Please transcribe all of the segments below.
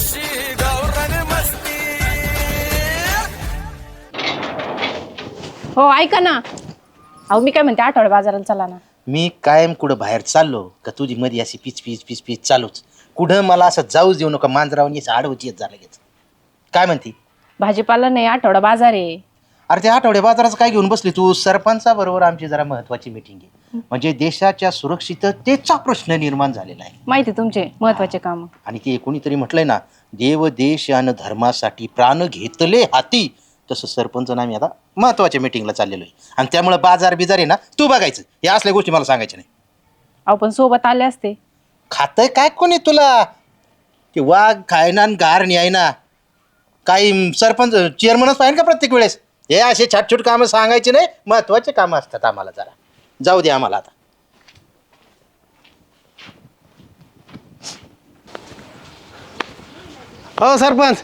अशी गावरान मस्ती. हो ऐका ना. अहो मी काय म्हणते आठवड्या बाजाराला चला ना. मी कायम कुठं बाहेर चाललो का तुझी मध्ये अशी पिच पिच पिच पिच चालूच. कुठं मला असं जाऊच देऊ नका मांजरावून आडवची येत झालं लगेच. काय म्हणती? भाजीपाला नाही आठवडा बाजार आहे. अरे त्या आठवड्या बाजाराचं काय घेऊन बसली तू? सरपंचाबरोबर आमची जरा महत्वाची मिटिंग आहे. म्हणजे देशाच्या सुरक्षिततेचा प्रश्न निर्माण झालेला आहे. माहिती तुमचे महत्त्वाचे काम. आणि ते कोणीतरी म्हटलंय ना देव देश आणि धर्मासाठी प्राण घेतले हाती. तसं सरपंच आम्ही आता महत्त्वाच्या मिटिंगला चाललेलो आहे. आणि त्यामुळे बाजार बिजार आहे ना तू बघायचं. या असल्या गोष्टी मला सांगायच्या नाही. अहो पण सोबत आले असते. खातंय काय कोणी तुला? ते वाघ खायना आणि गार न्यायना काही सरपंच चेअरमनच पाहिजे का प्रत्येक वेळेस? हे असे छाटछूट कामं सांगायचे नाही. महत्त्वाचे कामं असतात आम्हाला जरा. जाऊ दे आम्हाला आता. हो सरपंच.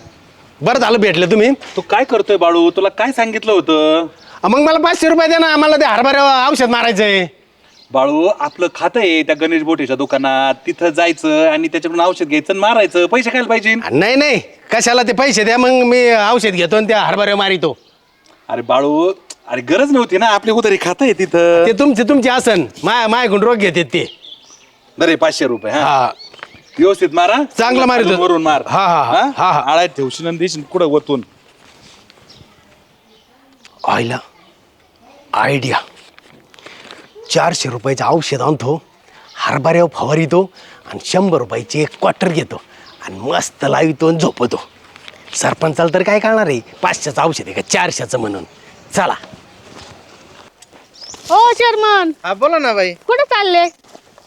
बरं झालं भेटले तुम्ही. तू काय करतोय बाळू? तुला काय सांगितलं होतं? अ, मग मला पाचशे रुपये द्या ना. आम्हाला ते हरभरे औषध मारायचंय. बाळू आपलं खातं आहे त्या गणेश बोटेच्या दुकानात. तिथं जायचं आणि त्याच्याकडून औषध घ्यायचं आणि मारायचं. पैसे खायला पाहिजे. नाही नाही. कशाला ते पैसे द्या. मग मी औषध घेतो आणि त्या हरभरे मारितो. अरे बाळू अरे गरज नव्हती ना आपली उधारी खातं आहे तिथं. ते तुमचे तुमचे आसन. माय मायकडून रोग घेतात ते. बरे पाचशे रुपये हा. हा. व्यवस्थित मारा. चांगलं मारितो. खालून वरून मार. हा, हा, हा, हा, हा. आळ्यात ठेवशील आणि देशील कुठं वतून आईला आयडिया चारशे रुपयाचं औषध आणतो हरभऱ्यावर फवारितो आणि शंभर रुपयाचे एक क्वार्टर घेतो आणि मस्त लावितो आणि झोपतो. सरपंचाला तर काय कळणार आहे? पाचशेचं औषध आहे का? चारशेचं म्हणून. चला. हो चेअरमन. हा बोला ना बाई. कुठे चालले?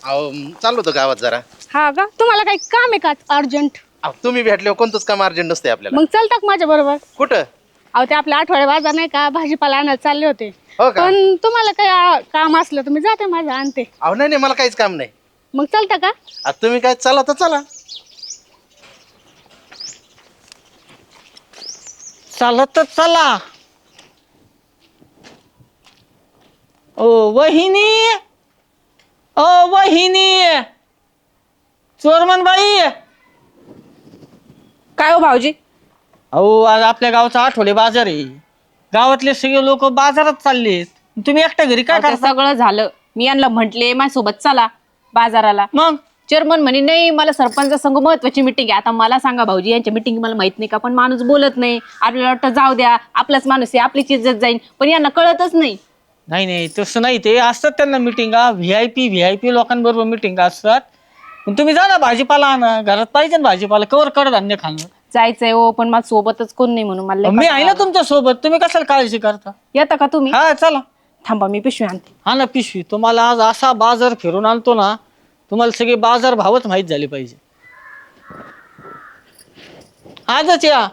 अहो चाललो होतो गावात जरा. हा का? तुम्हाला काही काम आहे का अर्जंट? अहो, तुम्ही भेटले कोणतंच काम अर्जंट नसते आपल्याला. मग चलता का माझ्या बरोबर? कुठं? अहो ते आपल्या आठवड्या बाजार नाही का? भाजीपाला आणायला चालले होते. हो का? पण तुम्हाला काही आ, काम असलं तर मी जाते माझं आणते. अहो नाही नाही मला काहीच काम नाही. मग चलता का? तुम्ही काय चला तर चला. चालत चला. ओ वहिनी ओ वहिनी चोरमन बाई. काय हो भाऊजी? अहो आज आपल्या गावचा आठवडे बाजार. आहे गावातले सगळे लोक बाजारात चाललेत. तुम्ही एकट्या घरी काय करता? सगळं झालं. मी यांना म्हंटले माझ्यासोबत चला बाजाराला. मग? चेअरमन म्हणे नाही मला सरपंच संघ महत्वाची मिटिंग आहे. आता मला सांगा भाऊजी यांच्या मिटिंग मला माहीत नाही का? पण माणूस बोलत नाही. आपल्याला वाटतं जाऊ द्या आपलाच माणूस आहे आपलीच इज्जत जाईल पण यांना कळतच नाही. नाही नाही तसं नाही. ते असतात त्यांना मिटिंगा V I P V I P लोकांबरोबर मिटिंगा असतात. पण तुम्ही जा ना भाजीपाला आणा. घरात पाहिजे ना भाजीपाला. कवर कडधान्य खाणं. जायचंय हो पण माझ्या सोबतच कोण नाही म्हणून. मला लय मी आहे ना कंटाळा तुमच्यासोबत. तुम्ही कशाला काळजी करता? आला. येता का तुम्ही? हा चला. थांबा मी पिशवी आणते. हा ना पिशवी. तुम्हाला आज असा बाजार फिरून आणतो ना तुम्हाला सगळे बाजार भावच माहीत झाले पाहिजे. आजच या.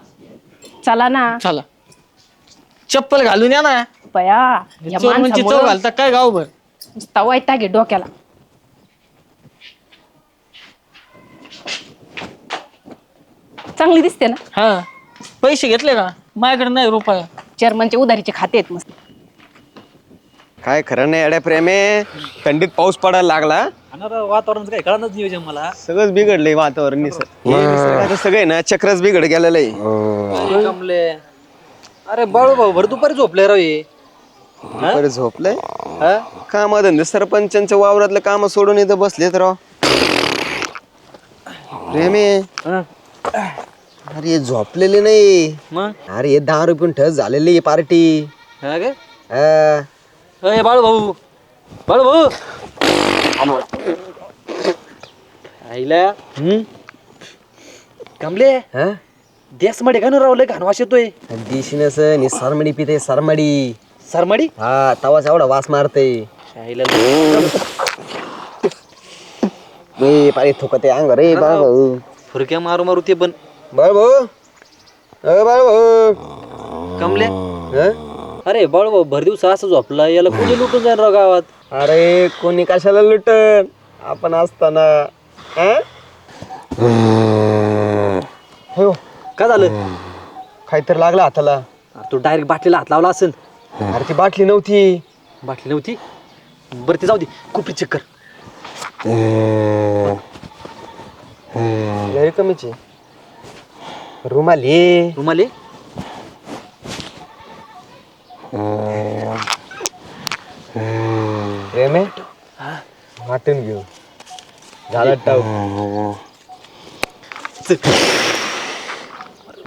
चला ना. चला. चप्पल घालून या ना. बया या चोर म्हणजे चोर माणसामुळं घालता काय गावभर? नुसता वैताग आहे डोक्याला. चांगली दिसते ना? हा. पैसे घेतले का? माझ्याकडे नाही रुपया. चेअरमनचे उधारीचे खाते आहेत मस्त. काय खरं नाही अड्या प्रेमे? थंडीत पाऊस पडायला लागला. वातावरण काय कळणार नियोजन मला. सगळंच बिघडलंय वातावरण निसर्ग. हे सगळं आहे ना चक्रच बिघड गेलेलं आहे कमले अरे बाळू भाऊ भर दुपारी झोपले राव हे. बरं झोपलंय काम धंदे सरपंचांच्या वावरातलं काम सोडून इथं बसलेत राव. प्रेमे. अरे हे झोपलेले नाही. मग? अरे हे दहा रुपये ठस झालेली पार्टी. हा काय अय बाळू भाऊ. बाळू भाऊ. आईला. कमले. देस मध्ये का राव? लय घाणवास येतोय. दिशीनस नि सरमडी पिते सरमडी. सरमाडी? हा तवाच एवढा वास मारते. रे पाणी थुकते अंग रे बाळ भाऊ फुरक्या मारू मारू ते पण. बाळ भाऊ अ बाळ भाऊ कमले हं? अरे बाळू भाऊ भर दिवसा असं झोपला याला कुठे लुटून जाईल राव गावात? अरे कोणी कशाला लुटन? आपण असताना. हं? हो काय झालं? काहीतरी लागला हाताला. अरे तू डायरेक्ट बाटलीला हात लावला असेल. अरे ती बाटली नव्हती. बाटली नव्हती? बरं ती जाऊ दे. कुपरी चेक कर. लय कमीची रुमाल ये रुमाले प्रेम आहे मटण घेऊ. झाला टाव.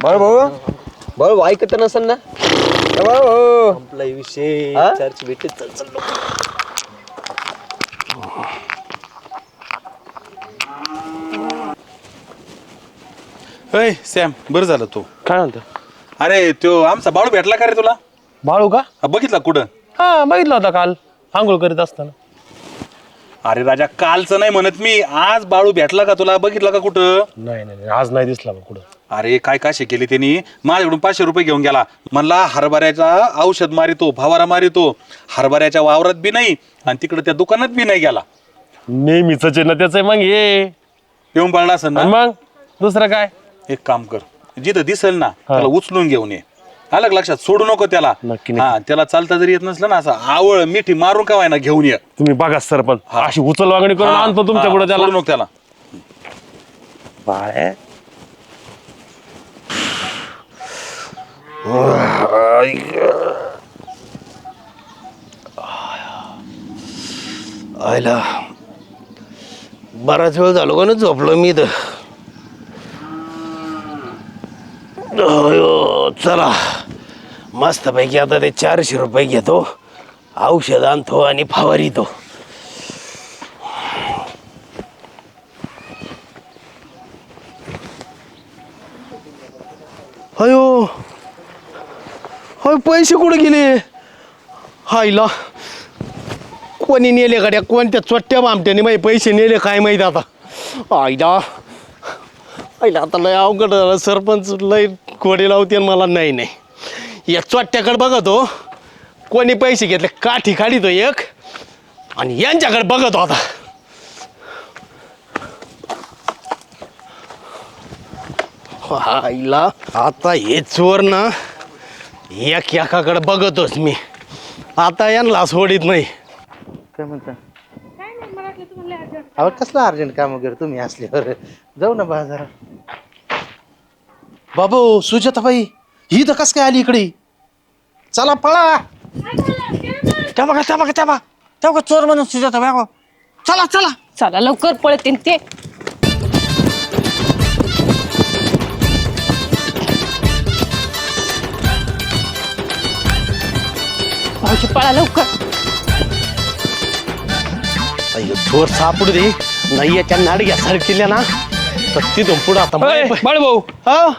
बळ भाऊ? बळ भाऊ ऐकत नसेल ना? ए भाऊ. आपला विषय. हा? चर्च भेटे चल चल अय सॅम बरं झालं तू. काय म्हणतो? अरे तो आमचा बाळू भेटला का रे तुला? बाळू का? हा, बघितला कुठं? हा बघितलं होता काल. आंघोळ करीत असताना. अरे राजा कालचं नाही म्हणत मी. आज बाळू भेटला का तुला? बघितला का कुठं? नाही नाही नाही, आज नाही दिसला मग कुठं. अरे काय काशे केली त्यांनी? माझ्याकडून पाचशे रुपये घेऊन गेला. म्हणला हरभऱ्याचा औषध मारितो फवारा मारितो. हरभऱ्याच्या वावरात बी नाही आणि तिकडे त्या दुकानात बी नाही गेला. नेहमीच चिन्ह त्याचं मग ये येऊन पडला असेल आणि ना मग? दुसरं काय? एक काम कर. जिथं दिसेल ना त्याला उचलून घेऊन ये. आलं का लक्षात सोडू नको त्याला. नक्की, हा त्याला चालता जरी येत नसलं ना असं आवळ मिठी मारून का ना घेऊन ये. तुम्ही बघा सरपंच. अशी उचल वागणी करून आणतो तुमच्यापुढे त्याला. सोडू नको त्याला. बाळे. आयला बराच वेळ झालो का ना झोपलो मी तर अयो, चला. मस्तपैकी आता ते चारशे रुपये घेतो. औषध आणतो आणि फवारितो. अयो. होय पैसे कुठे गेले? हायला. कोणी नेले गाड्या कोणत्या चोट्ट्या बामट्याने माझे पैसे नेले काय माहीत आता? आईला. आईला आता लय अवघड झालं सरपंच लय कोडे लावते आणि मला नाही नाही. या चोट्ट्याकडे बघतो. कोणी पैसे घेतले काठी काढितो एक. आणि यांच्याकडे बघतो आता. आईला आता हे चोर ना एक एकाकडे बघतोच मी. आता यांना सोडित नाही. काय म्हणता? अहो कसलं अर्जंट काम वगैरे तुम्ही असल्यावर? जाऊ ना बाजारात. बाबू सुजाताबाई ही तर कस काय आली इकडे? चला पळा. त्या बघा त्या बघा त्या बघा त्या बघा चोर म्हणून सुजाता बघा चला चला. चला लवकर पळते ते. भाऊजी पळा लवकर. अय्यो चोर सापडू दे. नाही याच्या नाडग्या सारखिल्या ना. तर तिथून पुढं आता बाळ भाऊ हा?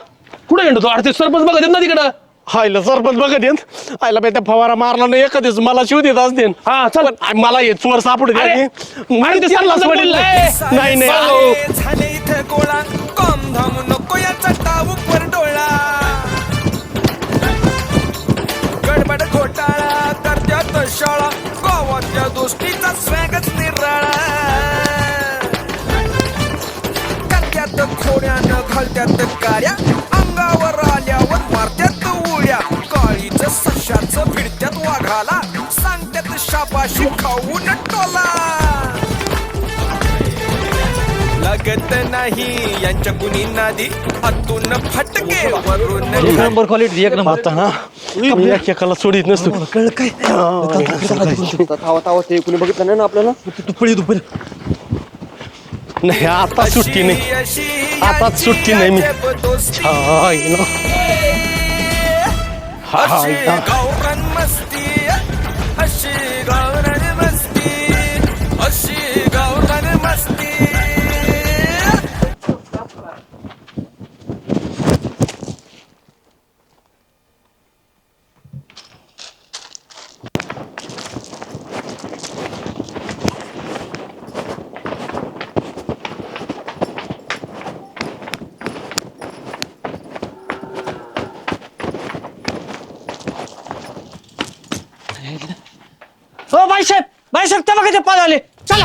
कुठे गेलो तो अरे सरपंच बघत येत ना तिकडं. हायला सरपंच बघत येत आयला बाई त्या फवारा मारला नाही एखाद्याच मला शिव देत असते. हा चल. मला हे चोर सापडू दे आणि त्यांना सोडील नाही. नाही नाही अहो. झाले इथे गोळा. कॉम धाम नको याचा डोळा. गडबड घोटाळा करत्यात शाळा गावाच्या दोस्तीचा स्वॅगच निराळा. करत्यात खोड्यानं घालत्यात कार्या अंगावर आल्यावर मारत्यात. वाघाला सांगत्यात शाबाशी खाऊन टोला. लागत नाही यांच्या कुणी नादी आतून फटके वरून एक नंबर क्वालिटी एक नंबर. आता एक एकाला सोडित नसतो. तावा तावा ते कुणी बघितलं नाही ना आपल्याला? तू पळी तू पळी. नाही आता सुट्टी नाही. आताच सुट्टी नाही मी. हायला. हायला. हो बाईसाहेब बाईसाहेब त्या बघा ते पळाले चला.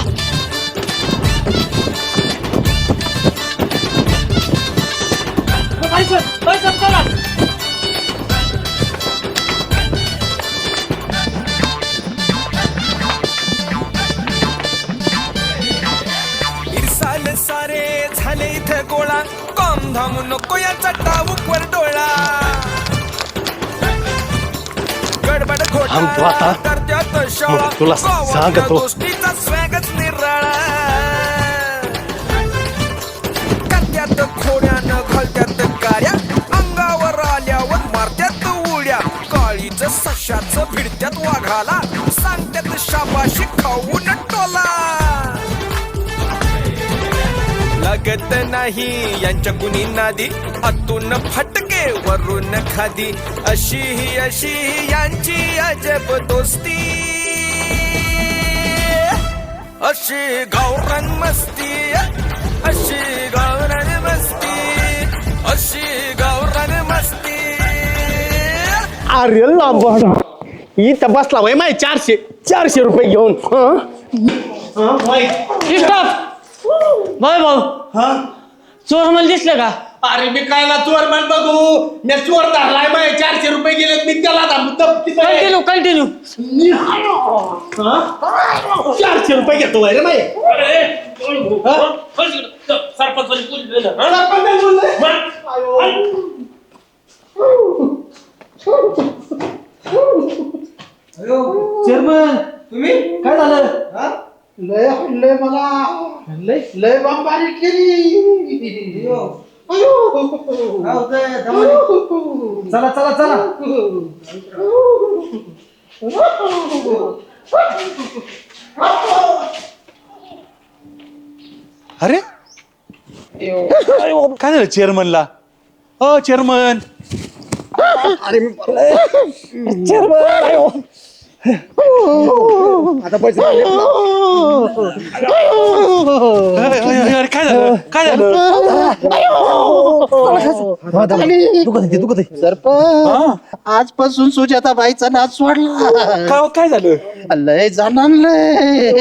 हो, बाईसाहेब बाईसाहेब चला. इरसाल सारे झाले इथे गोळा. कॉम धाम नको या याचा वर डोळा. गडबड थांब तू आता. मग तुला सांगतो. करत्यात खोड्यानं घालत्यात कार्या अंगावर आल्यावर मारत्यात उड्या. काळीच सशाच भिडत्यात वाघाला. सांगत्यात शाबाशी खाऊन टोला. लागत नाही यांच्या कुणी नादी आतून फटके वरून खादी. अशी ही अशी ही यांची अजब दोस्ती. अशी गावरान मस्ती अशी गावरान मस्ती अशी गावरान मस्ती. अरे लांबा इथं बसला वय माय चारशे चारशे रुपये घेऊन. हं? स्टॉप बाळ भाऊ. चोर मला दिसले का? अरे मी कायला चोर म्हण बघू. मी चोर धरलाय माय चारशे रुपये गेले मी त्याला कंटिन्यू कंटिन्यू. चारशे रुपये घेतो वय रे माय चेअरमन तुम्ही? काय झालं? लय लय मला. लय? लय बांबारी केली? चला चला चला. अरे? काय झालं चेअरमनला अ चेअरमन अरे काय झालं? काय झालं? सरपंच आजपासून सुजाता बाईचा नाच सोडला काय काय झालं? लय जाणार लय.